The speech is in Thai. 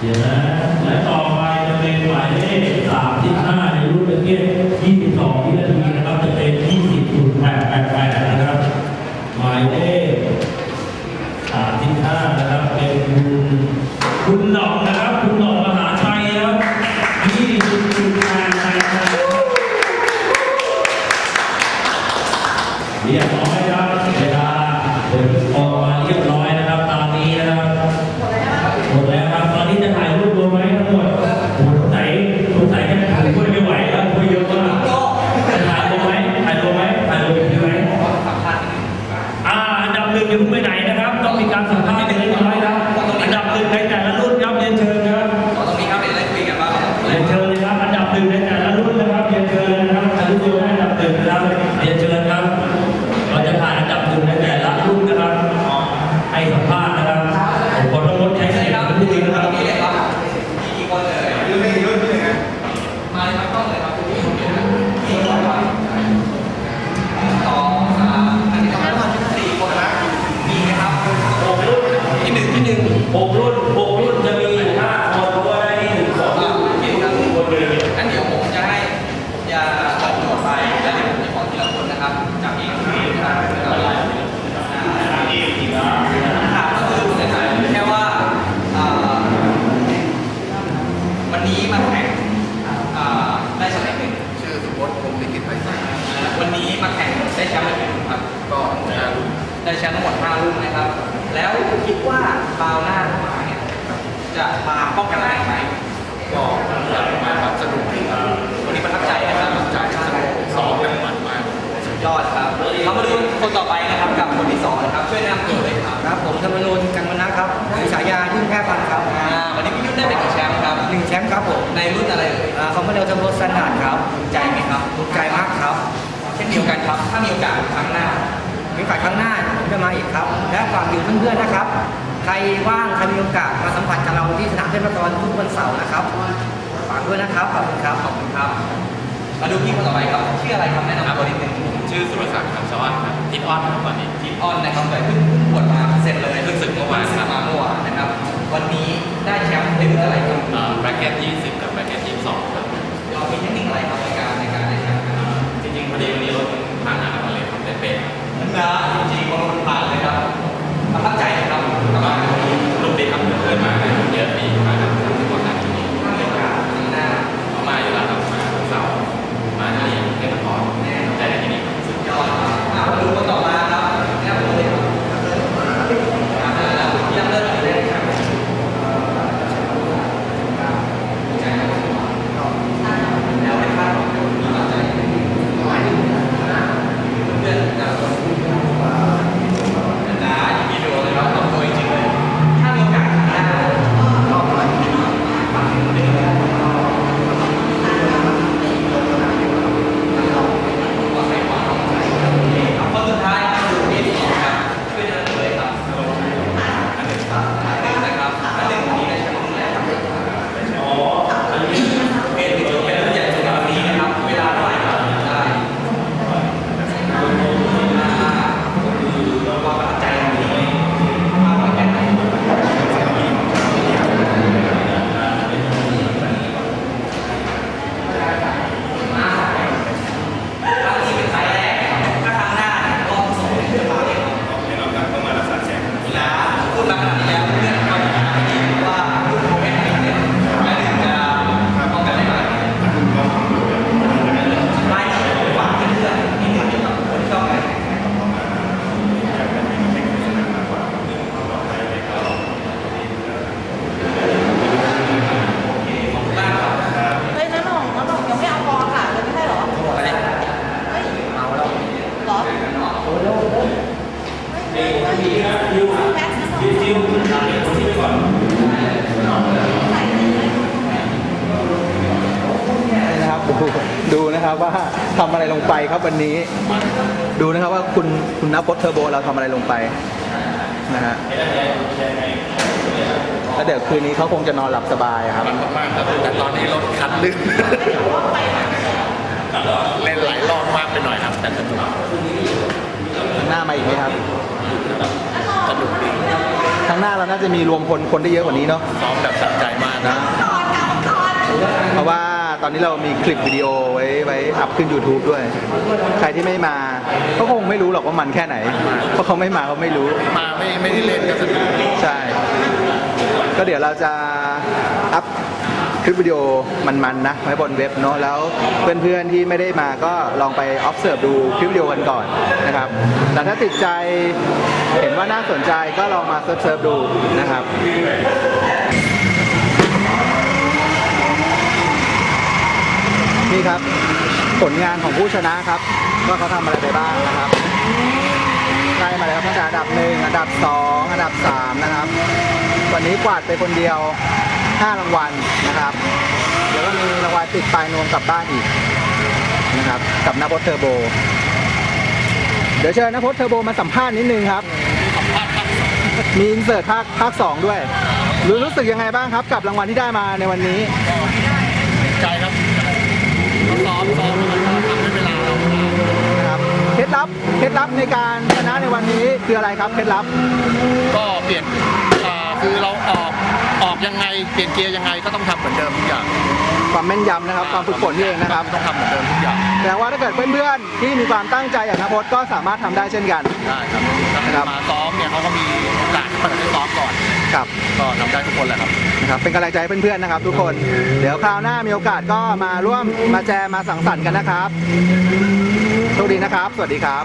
เดี๋ยวนะและต่อไปจะเป็นหมายเลขสามที่ห้าในรุ่นประเภท22วินาทีนะครับ จะเป็นยี่สิบแปดแปดแปดนะครับ หมายเลขสามที่ห้านะครับ เป็นคุณคุณหน่องนะครับ หกรุ่นหกรุ่นจะมีอยู่ห้าคนเพราะว่าได้หนึ่งสองอ่ารุ่นเก่งครับคนหนึ่งงั้นเดี๋ยวผมจะให้ผมจะตอบโจทย์ไปแล้วเดี๋ยวผมจะบอกทีละคนนะครับจากเองนะครับถามก็คือแค่ว่าอ่าวันนี้มาแข่งอ่าได้แชมป์หนึ่งชื่อสุพจน์พรหมลิขิตไพศาลวันนี้มาแข่งได้แชมป์ไรหนึ่งครับ ก็ได้แชมป์ทั้งหมด5รุ่นนะครับ แล้ว คิดว่าคราวหน้าเข้ามาเนี่ยจะมาป้องกันอะไรไหมก็อยากมาครับสนุกดีครับวันนี้ประทับใจนะครับจ่ายสนุกซ้อมกันมันมากสุดยอดครับเรามาดูคนต่อไปนะครับกับคนที่สองนะครับช่วยแนะนำตัวเลยครับครับผมธรรมนูญกันมนะครับมีฉายายุ่งแค่พันครับอ่าวันนี้พี่ยุ่นได้เป็นกี่แชมป์ครับหนึ่งแชมป์ครับผมในรุ่นอะไรเอ่ยอ่าคอมมานเดลเทอร์โบสแตนดาร์ดครับภูมิใจไหมครับถูกใจมากครับเช่นเดียวกันครับถ้ามีโอกาสครั้งหน้า มีโอกาสครั้งหน้าผมจะมาอีกครับ และฝากอยู่เพื่อนๆนะครับ ใครว่างใครมีโอกาสมาสัมผัสกับเราที่สนามเทพนครทุกวันเสาร์นะครับฝากด้วยนะครับขอบคุณครับขอบคุณครับ มาดูพี่คนต่อไปครับชื่ออะไรครับแนะนำตัวนิดนึงชื่อสุรศักดิ์คำชวัฒน์ครับทิดออนครับตอนนี้ทีมออนนะครับแต่เพิ่งเพิ่งบวชมา มนะครับดูดูนะครับว่าทำอะไรลงไปครับวันนี้ ดูนะครับว่าคุณคุณนับพจน์เทอร์โบเราทำอะไรลงไปนะฮะแล้วเดี๋ยวคืนนี้เขาคงจะนอนหลับสบายครับมันมากๆครับแต่ตอนนี้รถคันลื่นเล่นหลายรอบมากไปหน่อยครับแต่สนุกข้างหน้ามาอีกไหมครับ เราน่าจะมีรวมพลคนได้เยอะกว่านี้เนาะซ้อมแบบสะใจมากนะ เพราะว่าตอนนี้เรามีคลิปวิดีโอไว้ไว้อัพขึ้น YouTube ด้วย ใครที่ไม่มาก็คงไม่รู้หรอกว่ามันแค่ไหน เพราะเขาไม่มาเขาไม่รู้ มาไม่ไม่ได้เล่นก็สนุกใช่ ก็เดี๋ยวเราจะอัพ คลิปวิดีโอมันๆนะไว้บนเว็บเนาะแล้วเพื่อนๆที่ไม่ได้มาก็ลองไป observe ดูคลิปวิดีโอกันก่อนนะครับแต่ถ้าติดใจเห็นว่าน่าสนใจก็ลองมาเซิร์ฟดูนะครับนี่ครับผลงานของผู้ชนะครับว่าเขาทำอะไรไปบ้างนะครับไล่มาแล้วตั้งแต่อันดับหนึ่งอันดับสองอันดับสามนะครับ วันนี้กวาดไปคนเดียว 5รางวัลนะครับ เดี๋ยวก็มีรางวัลติดปลายนวมกลับบ้านอีกนะครับกับนพพเทอร์โบ เดี๋ยวเชิญนพพเทอร์โบมาสัมภาษณ์นิดนึงครับ มีอินเสิร์ตภาคภาคสองด้วยรู้รู้สึกยังไงบ้างครับ กับรางวัลที่ได้มาในวันนี้ใจครับซ้อมซ้อมแล้วมันก็ทำให้เวลาเรานานนะครับเคล็ดลับเคล็ดลับในการชนะในวันนี้คืออะไรครับเคล็ดลับ ก็เปลี่ยนอ่า คือเราออกออกยังไงเปลี่ยนเกียร์ยังไงก็ต้องทำเหมือนเดิมทุกอย่างความแม่นยำนะครับความฝึกฝนนี่เองนะครับต้องทำเหมือนเดิมทุกอย่างแต่ว่าถ้าเกิดเพื่อนๆที่มีความตั้งใจอย่างนพจน์ก็สามารถทำได้เช่นกัน ได้ครับถ้าครับมาซ้อมเนี่ยเขาก็มีโอกาสเปิดให้ซ้อมก่อน ครับก็ทำได้ทุกคนแหละครับ นะครับเป็นกำลังใจให้เพื่อนๆนะครับ ทุกคนเดี๋ยวคราวหน้ามีโอกาสก็มาร่วมมาแจมมาสังสรรค์กันนะครับโชคดีนะครับ สวัสดีครับ